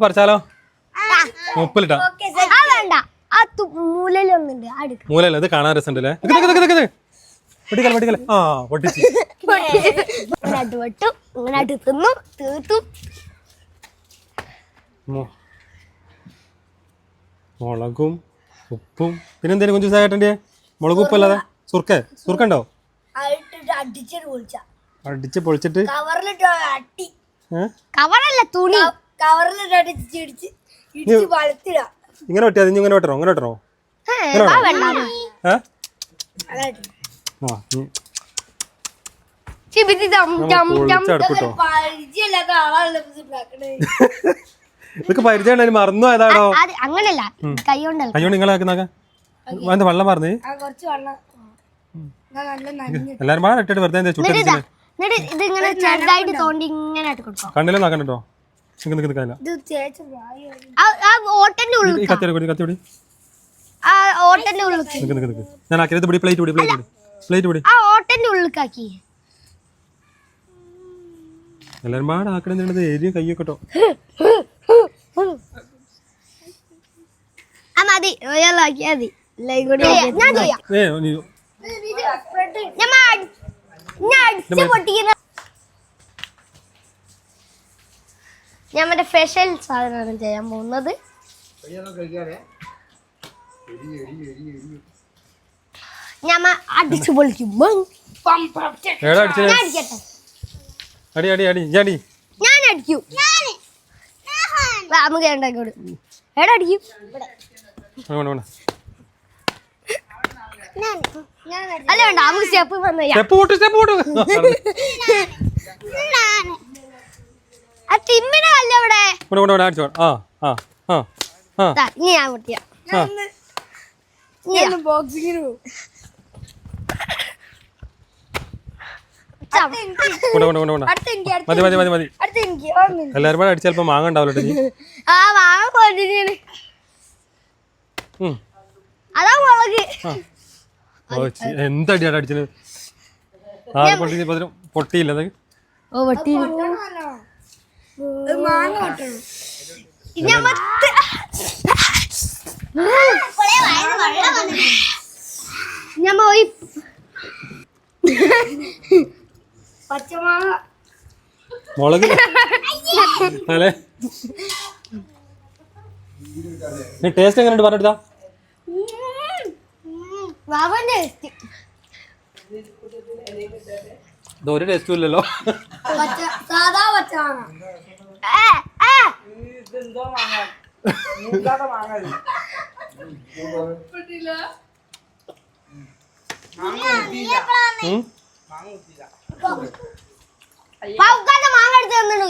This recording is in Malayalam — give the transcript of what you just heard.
പറിച്ചാലോ? മുപ്പിലിട്ടോ. ആ വേണ്ട. ആ തു- മൂലയിലൊന്നുണ്ട് ആ എടുക്ക മൂലല്ല ഇത് കാണാൻ രസമുണ്ടല്ലേ? ആ പൊട്ടിച്ച്. ഇങ്ങോട്ട് വെട്ടും ഇങ്ങനെ തിന്നും തീർത്തും. മു- മുളകും ഉപ്പും. പിന്നെ എന്തേലും കുഞ്ചു സാകേട്ടന്റെ മുളകും ഉപ്പല്ലാതെ സുർക്ക? സുർക്ക ഉണ്ടോ പൊളിച്ച. അടിച്ച് പൊളിച്ചിട്ട്? കവറിലിട്ട്? കവറല്ല തുണി. കവറിലിട്ട് അടിച്ച് ഇടിച്ച് ഇടിച്ച് വളർത്തിടാ ഇങ്ങനെ വെട്ടിയാ ഇങ്ങനെ വെട്ടണോ? ഇങ്ങനെ വെട്ടണോ? ഇതൊക്കെ പരിചയം മറന്നു അങ്ങനല്ല. കൈ കൊണ്ടല്ല. അയ്യോ. നിങ്ങളാക്കുന്നാക്ക എന്താ വെള്ളം പറഞ്ഞേ ആ കുറച്ച് വെള്ളം. എന്നാ നല്ല നനഞ്ഞ് എല്ലാരും പാടെ വെറുതെ ഞാൻ ആക്കിയത് പിടി പ്ലേറ്റ് പിടി പ്ലേറ്റ് പിടി. പ്ലേറ്റ് പിടി. ആ ഓട്ടന്റെ ഉള്ളിലേക്കാക്കി എല്ലാരും പാടെ ആക്കണെന്നുള്ളത് എരിയും കയ്യൊക്കെ കേട്ടോ ആ മതി. ഒരാളാക്കിയാ മതി. എല്ലാം കൂടി ഞാൻ ഞാൻ അടി- ഞാൻ അടിച്ച് പൊട്ടിക്കുന്ന ഞാൻ മറ്റേ സ്പെഷ്യൽ സാധനമാണ് ചെയ്യാൻ പോകുന്നത്. ഞാൻ അടിച്ചു പൊളിക്കും. ബങ്. ഏടാ അടിച്ചേ ഞാൻ അടിക്കട്ടെ. അടി അടി അടി ഞാൻ അടിക്കും. വാ, നമുക്ക് ഉണ്ടാക്കോട് എടാ അടിക്കും. അല്ല വേണ്ട നമുക്ക് സ്റ്റെപ്പ് വന്നു സ്റ്റെപ്പ് പോട്ട് സ്റ്റെപ്പ് പോട്ട് ആ തിമ്മിനെ അല്ല ഇവിടെ ഇവിടെ അടിച്ചോ ആ ആ ആ ആ. ദാ, ഇനി ഞാൻ പൊട്ടിയാ ഞാൻ ബോക്സിങ്ങിന് പോകും കൊണ്ട കൊണ്ട കൊണ്ട കൊണ്ട. അടുത്ത എനിക്ക് അടുത്ത മതി മതി മതി മതി. അടുത്ത എനിക്ക്. ഓർമ്മ എല്ലാരും കൂടെ അടിച്ച് ചിലപ്പോ മാങ്ങ ഉണ്ടാവില്ലോ നീ ആ വാങ്ങ കൊണ്ടിരിക്കണ് ഉം. അതാ മുളക്. ഓ, ചി- എന്തടിയാണ് അടിച്ചത്? ആ പൊട്ടി പതിനും പൊട്ടിയില്ല അത്. ഓ പൊട്ടി. മാങ്ങ കൊട്ടണം. ഞാൻ പോയി പച്ചമാങ്ങ. മുളക് അല്ലേ? നീ ടേസ്റ്റ് എങ്ങനെയുണ്ട്? പറഞ്ഞെടുത്താ വാവന്റെ ഇത് ഒരു ടേസ്റ്റും ഇല്ലല്ലോ. സാധാ പച്ചമാങ്ങ മാങ്ങ. എടുത്ത് തന്നിട്ട്